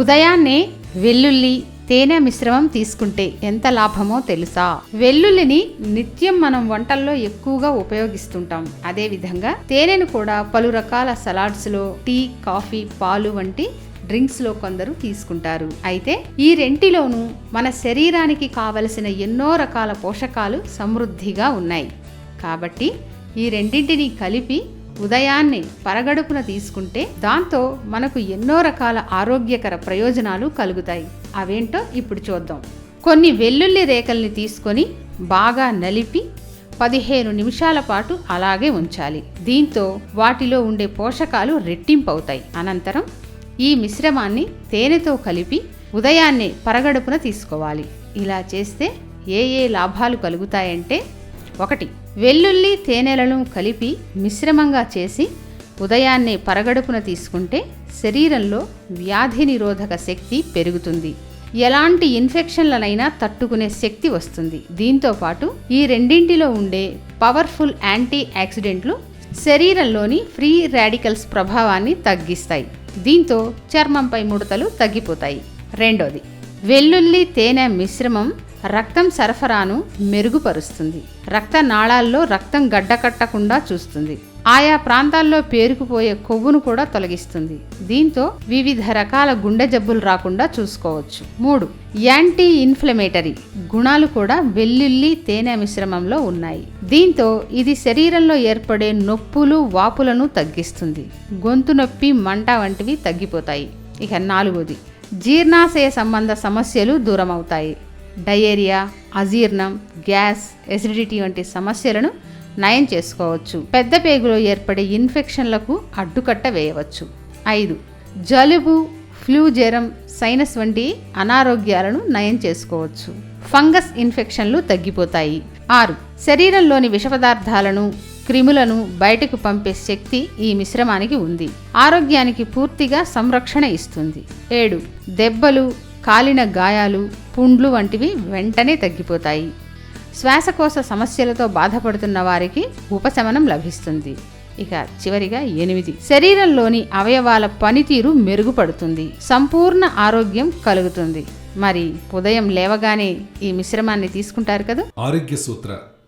ఉదయాన్నే వెల్లుల్లి తేనె మిశ్రమం తీసుకుంటే ఎంత లాభమో తెలుసా? వెల్లుల్లిని నిత్యం మనం వంటల్లో ఎక్కువగా ఉపయోగిస్తుంటాం. అదేవిధంగా తేనెను కూడా పలు రకాల సలాడ్స్లో టీ కాఫీ పాలు వంటి డ్రింక్స్లో కొందరు తీసుకుంటారు. అయితే ఈ రెంటిలోనూ మన శరీరానికి కావలసిన ఎన్నో రకాల పోషకాలు సమృద్ధిగా ఉన్నాయి. కాబట్టి ఈ రెండింటిని కలిపి ఉదయాన్నే పరగడుపున తీసుకుంటే దాంతో మనకు ఎన్నో రకాల ఆరోగ్యకర ప్రయోజనాలు కలుగుతాయి. అవేంటో ఇప్పుడు చూద్దాం. కొన్ని వెల్లుల్లి రేకల్ని తీసుకొని బాగా నలిపి పదిహేను నిమిషాల పాటు అలాగే ఉంచాలి. దీంతో వాటిలో ఉండే పోషకాలు రెట్టింపవుతాయి. అనంతరం ఈ మిశ్రమాన్ని తేనెతో కలిపి ఉదయాన్నే పరగడుపున తీసుకోవాలి. ఇలా చేస్తే ఏ ఏ లాభాలు కలుగుతాయంటే ఒకటి వెల్లుల్లి తేనెలను కలిపి మిశ్రమంగా చేసి ఉదయాన్నే పరగడుపున తీసుకుంటే శరీరంలో వ్యాధి నిరోధక శక్తి పెరుగుతుంది. ఎలాంటి ఇన్ఫెక్షన్లనైనా తట్టుకునే శక్తి వస్తుంది. దీంతో పాటు ఈ రెండింటిలో ఉండే పవర్ఫుల్ యాంటీ యాక్సిడెంట్లు శరీరంలోని ఫ్రీ రాడికల్స్ ప్రభావాన్ని తగ్గిస్తాయి. దీంతో చర్మంపై ముడతలు తగ్గిపోతాయి. రెండోది వెల్లుల్లి తేనె మిశ్రమం రక్తం సరఫరాను మెరుగుపరుస్తుంది. రక్త నాళాల్లో రక్తం గడ్డకట్టకుండా చూస్తుంది. ఆయా ప్రాంతాల్లో పేరుకుపోయే కొవ్వును కూడా తొలగిస్తుంది. దీంతో వివిధ రకాల గుండె జబ్బులు రాకుండా చూసుకోవచ్చు. మూడు యాంటీ ఇన్ఫ్లమేటరీ గుణాలు కూడా వెల్లుల్లి తేనె మిశ్రమంలో ఉన్నాయి. దీంతో ఇది శరీరంలో ఏర్పడే నొప్పులు వాపులను తగ్గిస్తుంది. గొంతు నొప్పి మంట వంటివి తగ్గిపోతాయి. ఇక నాలుగోది జీర్ణాశయ సంబంధ సమస్యలు దూరమవుతాయి. డయేరియా అజీర్ణం గ్యాస్ ఎసిడిటీ వంటి సమస్యలను నయం చేసుకోవచ్చు. పెద్ద పేగులో ఏర్పడే ఇన్ఫెక్షన్లకు అడ్డుకట్ట వేయవచ్చు. ఐదు జలుబు ఫ్లూ జ్వరం సైనస్ వంటి అనారోగ్యాలను నయం చేసుకోవచ్చు. ఫంగస్ ఇన్ఫెక్షన్లు తగ్గిపోతాయి. ఆరు శరీరంలోని విష పదార్థాలను క్రిములను బయటకు పంపే శక్తి ఈ మిశ్రమానికి ఉంది. ఆరోగ్యానికి పూర్తిగా సంరక్షణ ఇస్తుంది. ఏడు దెబ్బలు కాలిన గాయాలు పుండ్లు వంటివి వెంటనే తగ్గిపోతాయి. శ్వాసకోశ సమస్యలతో బాధపడుతున్న వారికి ఉపశమనం లభిస్తుంది. ఇక చివరిగా ఎనిమిది. శరీరంలోని అవయవాల పనితీరు మెరుగుపడుతుంది. సంపూర్ణ ఆరోగ్యం కలుగుతుంది. మరి ఉదయం లేవగానే ఈ మిశ్రమాన్ని తీసుకుంటారు కదా? ఆరోగ్య సూత్ర.